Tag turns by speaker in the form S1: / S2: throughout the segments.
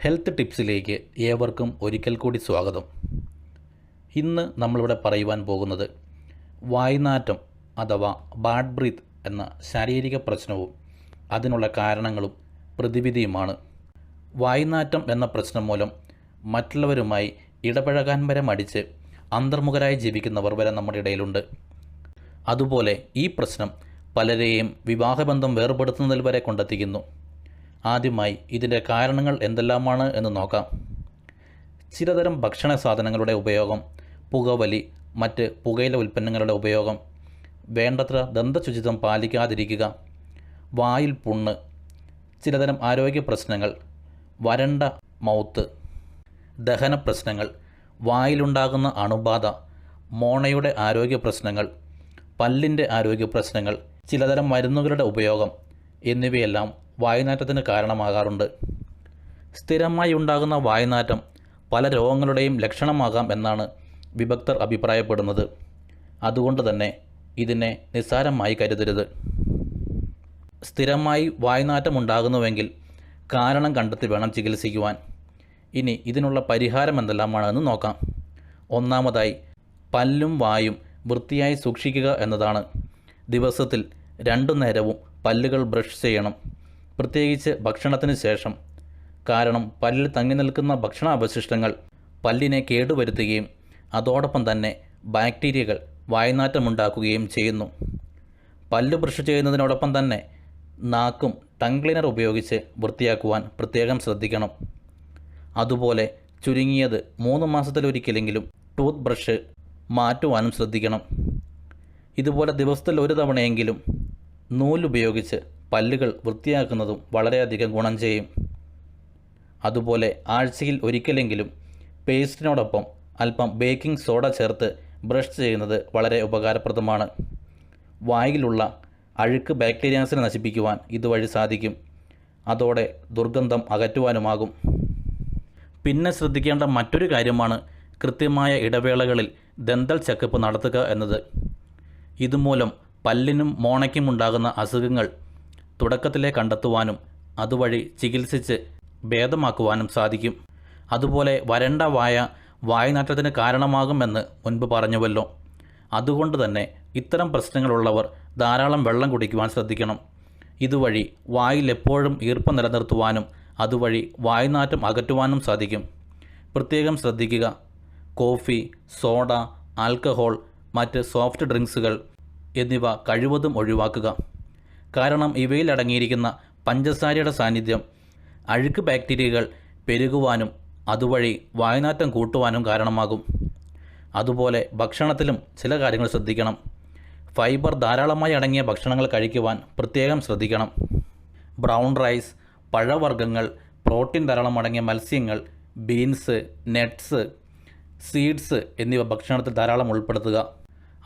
S1: Health ടിപ്സിലേക്ക് ഏവർക്കും ഒരിക്കൽ കൂടി സ്വാഗതം. ഇന്ന് നമ്മളിവിടെ പറയുവാൻ പോകുന്നത് വായ്നാറ്റം അഥവാ ബാഡ് ബ്രീത്ത് എന്ന ശാരീരിക പ്രശ്നവും അതിനുള്ള കാരണങ്ങളും പ്രതിവിധിയുമാണ്. വായ്നാറ്റം എന്ന പ്രശ്നം മൂലം മറ്റുള്ളവരുമായി ഇടപഴകാൻ വരെ മടിച്ച് അന്തർമുഖരായി ജീവിക്കുന്നവർ വരെ നമ്മുടെ ഇടയിലുണ്ട്. അതുപോലെ ഈ പ്രശ്നം പലരെയും വിവാഹബന്ധം വേർപെടുത്തുന്നതിൽ വരെ കൊണ്ടെത്തിക്കുന്നു. ആദ്യമായി ഇതിന്റെ കാരണങ്ങൾ എന്തെല്ലാമാണ് എന്ന് നോക്കാം. ചിലതരം ഭക്ഷണ സാധനങ്ങളുടെ ഉപയോഗം പുകവലി മറ്റ് പുകയില ഉൽപ്പന്നങ്ങളുടെ ഉപയോഗം വേണ്ടത്ര ദന്തശുചിത്വം പാലിക്കാതിരിക്കുക വായിൽ പുണ്ണ് ചിലതരം ആരോഗ്യ പ്രശ്നങ്ങൾ വരണ്ട മൗത്ത് ദഹന പ്രശ്നങ്ങൾ വായിലുണ്ടാകുന്ന അണുബാധ മോണയുടെ ആരോഗ്യ പ്രശ്നങ്ങൾ പല്ലിന്റെ ആരോഗ്യ പ്രശ്നങ്ങൾ ചിലതരം മരുന്നുകളുടെ ഉപയോഗം എന്നിവയെല്ലാം വായുനാറ്റത്തിന് കാരണമാകാറുണ്ട്. സ്ഥിരമായി ഉണ്ടാകുന്ന വായുനാറ്റം പല രോഗങ്ങളുടെയും ലക്ഷണമാകാം എന്നാണ് വിഭക്തർ അഭിപ്രായപ്പെടുന്നത്. അതുകൊണ്ട് തന്നെ ഇതിനെ നിസ്സാരമായി കരുതരുത്. സ്ഥിരമായി വായുനാറ്റം ഉണ്ടാകുന്നുവെങ്കിൽ കാരണം കണ്ടെത്തി വേണം ചികിത്സിക്കുവാൻ. ഇനി ഇതിനുള്ള പരിഹാരം എന്തെല്ലാമാണെന്ന് നോക്കാം. ഒന്നാമതായി പല്ലും വായും വൃത്തിയായി സൂക്ഷിക്കുക എന്നതാണ്. ദിവസത്തിൽ രണ്ടു നേരവും പല്ലുകൾ ബ്രഷ് ചെയ്യണം. പ്രത്യേകിച്ച് ഭക്ഷണത്തിന് ശേഷം. കാരണം പല്ലിൽ തങ്ങി നിൽക്കുന്ന ഭക്ഷണാവശിഷ്ടങ്ങൾ പല്ലിനെ കേടുവരുത്തുകയും അതോടൊപ്പം തന്നെ ബാക്ടീരിയകൾ വായനാറ്റമുണ്ടാക്കുകയും ചെയ്യുന്നു. പല്ല് ബ്രഷ് ചെയ്യുന്നതിനോടൊപ്പം തന്നെ നാക്കും ടങ് ക്ലീനർ ഉപയോഗിച്ച് വൃത്തിയാക്കുവാൻ പ്രത്യേകം ശ്രദ്ധിക്കണം. അതുപോലെ ചുരുങ്ങിയത് മൂന്ന് മാസത്തിലൊരിക്കലെങ്കിലും ടൂത്ത് ബ്രഷ് മാറ്റുവാനും ശ്രദ്ധിക്കണം. ഇതുപോലെ ദിവസത്തിൽ ഒരു തവണയെങ്കിലും നൂലുപയോഗിച്ച് പല്ലുകൾ വൃത്തിയാക്കുന്നതും വളരെയധികം ഗുണം ചെയ്യും. അതുപോലെ ആഴ്ചയിൽ ഒരിക്കലെങ്കിലും പേസ്റ്റിനോടൊപ്പം അല്പം ബേക്കിംഗ് സോഡ ചേർത്ത് ബ്രഷ് ചെയ്യുന്നത് വളരെ ഉപകാരപ്രദമാണ്. വായിലുള്ള അഴുക്ക് ബാക്ടീരിയാസിനെ നശിപ്പിക്കുവാൻ ഇതുവഴി സാധിക്കും. അതോടെ ദുർഗന്ധം അകറ്റുവാനുമാകും. പിന്നെ ശ്രദ്ധിക്കേണ്ട മറ്റൊരു കാര്യമാണ് കൃത്യമായ ഇടവേളകളിൽ ദന്തൽ ചെക്കപ്പ് നടത്തുക എന്നത്. ഇതുമൂലം പല്ലിനും മോണയ്ക്കും ഉണ്ടാകുന്ന അസുഖങ്ങൾ തുടക്കത്തിലെ കണ്ടെത്തുവാനും അതുവഴി ചികിത്സിച്ച് ഭേദമാക്കുവാനും സാധിക്കും. അതുപോലെ വരണ്ട വായ വായുനാറ്റത്തിന് കാരണമാകുമെന്ന് മുൻപ് പറഞ്ഞുവല്ലോ. അതുകൊണ്ട് തന്നെ ഇത്തരം പ്രശ്നങ്ങളുള്ളവർ ധാരാളം വെള്ളം കുടിക്കുവാൻ ശ്രദ്ധിക്കണം. ഇതുവഴി വായിൽ എപ്പോഴും ഈർപ്പം നിലനിർത്തുവാനും അതുവഴി വായുനാറ്റം അകറ്റുവാനും സാധിക്കും. പ്രത്യേകം ശ്രദ്ധിക്കുക. കോഫി സോഡ ആൽക്കഹോൾ മറ്റ് സോഫ്റ്റ് ഡ്രിങ്ക്സുകൾ എന്നിവ കഴിവതും ഒഴിവാക്കുക. കാരണം ഇവയിൽ അടങ്ങിയിരിക്കുന്ന പഞ്ചസാരയുടെ സാന്നിധ്യം. അഴുക്ക് ബാക്ടീരിയകൾ പെരുകുവാനും അതുവഴി വായനാറ്റം കൂട്ടുവാനും കാരണമാകും. അതുപോലെ ഭക്ഷണത്തിലും ചില കാര്യങ്ങൾ ശ്രദ്ധിക്കണം. ഫൈബർ ധാരാളമായി അടങ്ങിയ ഭക്ഷണങ്ങൾ കഴിക്കുവാൻ പ്രത്യേകം ശ്രദ്ധിക്കണം. ബ്രൗൺ റൈസ് പഴവർഗങ്ങൾ പ്രോട്ടീൻ ധാരാളം അടങ്ങിയ മത്സ്യങ്ങൾ ബീൻസ് നട്ട്സ് സീഡ്സ് എന്നിവ ഭക്ഷണത്തിൽ ധാരാളം ഉൾപ്പെടുത്തുക.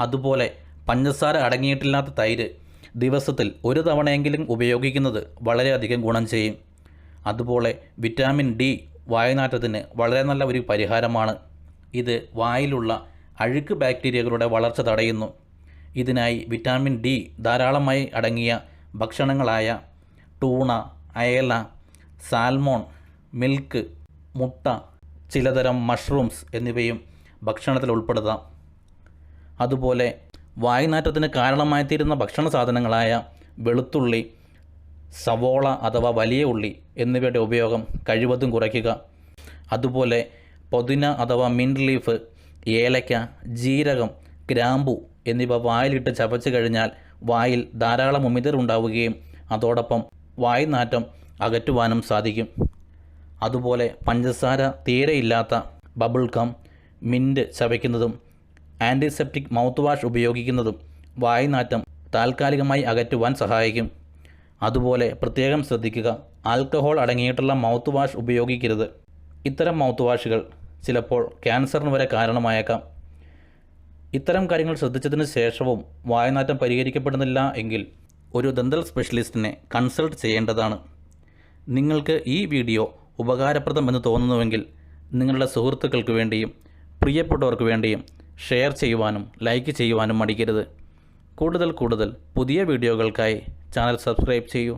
S1: അതുപോലെ പഞ്ചസാര അടങ്ങിയിട്ടില്ലാത്ത തൈര് ദിവസത്തിൽ ഒരു തവണയെങ്കിലും ഉപയോഗിക്കുന്നത് വളരെയധികം ഗുണം ചെയ്യും. അതുപോലെ വിറ്റാമിൻ ഡി വായനാറ്റത്തിന് വളരെ നല്ല ഒരു പരിഹാരമാണ്. ഇത് വായിലുള്ള അഴുക്ക് ബാക്ടീരിയകളുടെ വളർച്ച തടയുന്നു. ഇതിനായി വിറ്റാമിൻ ഡി ധാരാളമായി അടങ്ങിയ ഭക്ഷണങ്ങളായ ടൂണ അയല സാൽമോൺ മിൽക്ക് മുട്ട ചിലതരം മഷ്റൂംസ് എന്നിവയും ഭക്ഷണത്തിൽ ഉൾപ്പെടുത്താം. അതുപോലെ വായുനാറ്റത്തിന് കാരണമായിത്തീരുന്ന ഭക്ഷണ സാധനങ്ങളായ വെളുത്തുള്ളി സവോള അഥവാ വലിയ ഉള്ളി എന്നിവയുടെ ഉപയോഗം കഴിവതും കുറയ്ക്കുക. അതുപോലെ പൊതിന അഥവാ മിന്റ് ലീഫ് ഏലയ്ക്ക ജീരകം ഗ്രാമ്പു എന്നിവ വായിലിട്ട് ചവച്ചു കഴിഞ്ഞാൽ വായിൽ ധാരാളം ഉമിതർ ഉണ്ടാവുകയും അതോടൊപ്പം വായുനാറ്റം അകറ്റുവാനും സാധിക്കും. അതുപോലെ പഞ്ചസാര തീരെയില്ലാത്ത ബബിൾ കം മിന്റ് ചവയ്ക്കുന്നതും ആന്റിസെപ്റ്റിക് മൗത്ത് വാഷ് ഉപയോഗിക്കുന്നതും വായുനാറ്റം താൽക്കാലികമായി അകറ്റുവാൻ സഹായിക്കും. അതുപോലെ പ്രത്യേകം ശ്രദ്ധിക്കുക ആൽക്കഹോൾ അടങ്ങിയിട്ടുള്ള മൗത്ത് വാഷ് ഉപയോഗിക്കരുത്. ഇത്തരം മൗത്ത് വാഷുകൾ ചിലപ്പോൾ ക്യാൻസറിന് വരെ കാരണമായേക്കാം. ഇത്തരം കാര്യങ്ങൾ ശ്രദ്ധിച്ചതിന് ശേഷവും വായുനാറ്റം പരിഹരിക്കപ്പെടുന്നില്ല എങ്കിൽ ഒരു ദന്തൽ സ്പെഷ്യലിസ്റ്റിനെ കൺസൾട്ട് ചെയ്യേണ്ടതാണ്. നിങ്ങൾക്ക് ഈ വീഡിയോ ഉപകാരപ്രദമെന്ന് തോന്നുന്നുവെങ്കിൽ നിങ്ങളുടെ സുഹൃത്തുക്കൾക്ക് വേണ്ടിയും പ്രിയപ്പെട്ടവർക്ക് വേണ്ടിയും ഷെയർ ചെയ്യുവാനും ലൈക്ക് ചെയ്യുവാനും മടിക്കരുത്. കൂടുതൽ കൂടുതൽ പുതിയ വീഡിയോകൾക്കായി ചാനൽ സബ്സ്ക്രൈബ് ചെയ്യൂ.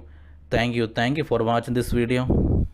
S1: Thank you. Thank you for watching this video.